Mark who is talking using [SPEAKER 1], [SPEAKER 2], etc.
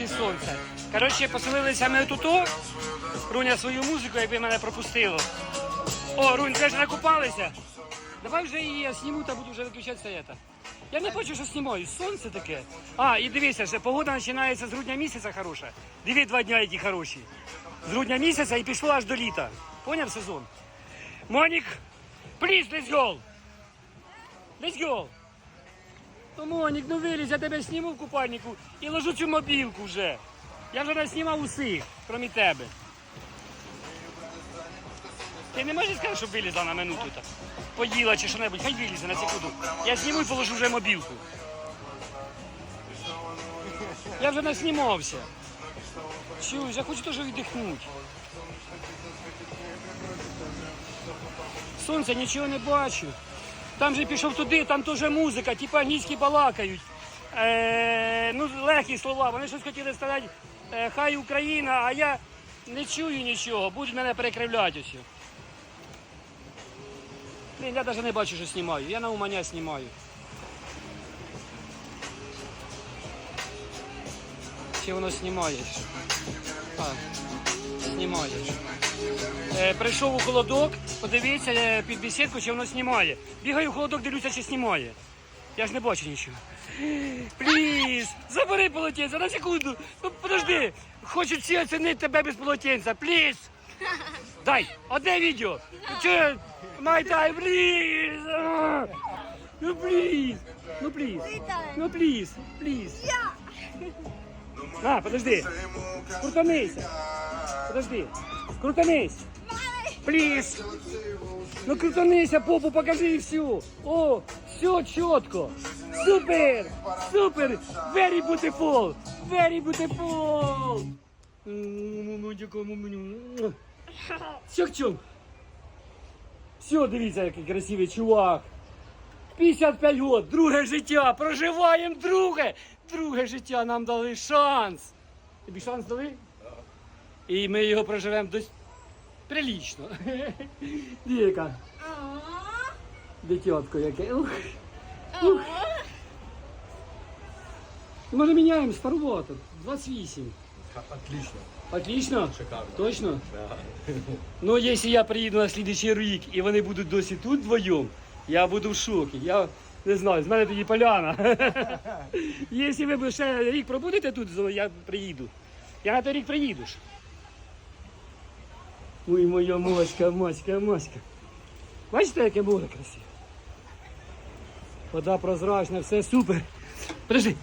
[SPEAKER 1] і сонце. Коротше, поселилися ми тут. Руня свою музику, якби мене пропустило. О, Рунь, ви ж накупалися. Давай вже її я зніму та буду вже виключати це. Я не бачу, що знімаю. Сонце таке. А, і дивися, що погода починається з грудня місяця хороша. Диви два дня, які хороші. З грудня місяця і пішло аж до літа. Поняв сезон? Монік, please, let's go. Let's go. Ну, Монік, ну вилізь, я тебе зніму в купальнику і ложу цю мобілку вже. Я вже наснімав усіх, крім тебе. Ти не можеш сказати, щоб вилізла на минуту так? Поїла чи що-небудь, хай вилізе на секунду. Я зніму і положу вже мобілку. Я вже наснімався. Чуєш, я хочу теж віддихнути. Сонце нічого не бачу. Там же пішов туди, там теж музика, типу англійські балакають. Е, ну, легкі слова. Вони щось хотіли сказати, е, хай Україна, а я не чую нічого, будуть мене перекривляти усі. Блін, я навіть не бачу, що знімаю. Я на умання знімаю. Чи воно знімає? ще? А, знімає. Е, прийшов у холодок, подивіться е, під бесідку, чи воно знімає. Бігаю в холодок, дивлюся, чи знімає. Я ж не бачу нічого. Пліз, забери полотенце на секунду. Ну подожди, хочу всі оцінити тебе без полотенця. Пліз. Дай, одне відео. Че, майдай, пліз. Ну пліз, ну пліз, ну пліз, пліз. А, подожди, крутанися. Подожди, крутанись. Пліз. Ну крутанися, попу покажи і все. О, все чітко. Супер! Супер! Very beautiful! Very beautiful! Все к чому? Все, дивіться, який красивий чувак. 55 років, друге життя, проживаємо друге. Друге життя нам дали шанс. Тобі шанс дали? І ми його проживемо дось прилічно. Діка. Дитятко яке. Ух. Ух. Може міняємо старувато. 28.
[SPEAKER 2] Отлично.
[SPEAKER 1] Отлично?
[SPEAKER 2] Шикарно.
[SPEAKER 1] Точно?
[SPEAKER 2] Да.
[SPEAKER 1] Ну, якщо я приїду на слідчий рік і вони будуть досі тут вдвоєм, я буду в шокі. Я не знаю, з мене тоді поляна. Якщо ви ще рік пробудете тут, я приїду. Я на той рік приїду ж. Ой, моя моська, моська, моська. Бачите, яке море красиве? Вода прозрачна, все супер. Подожди.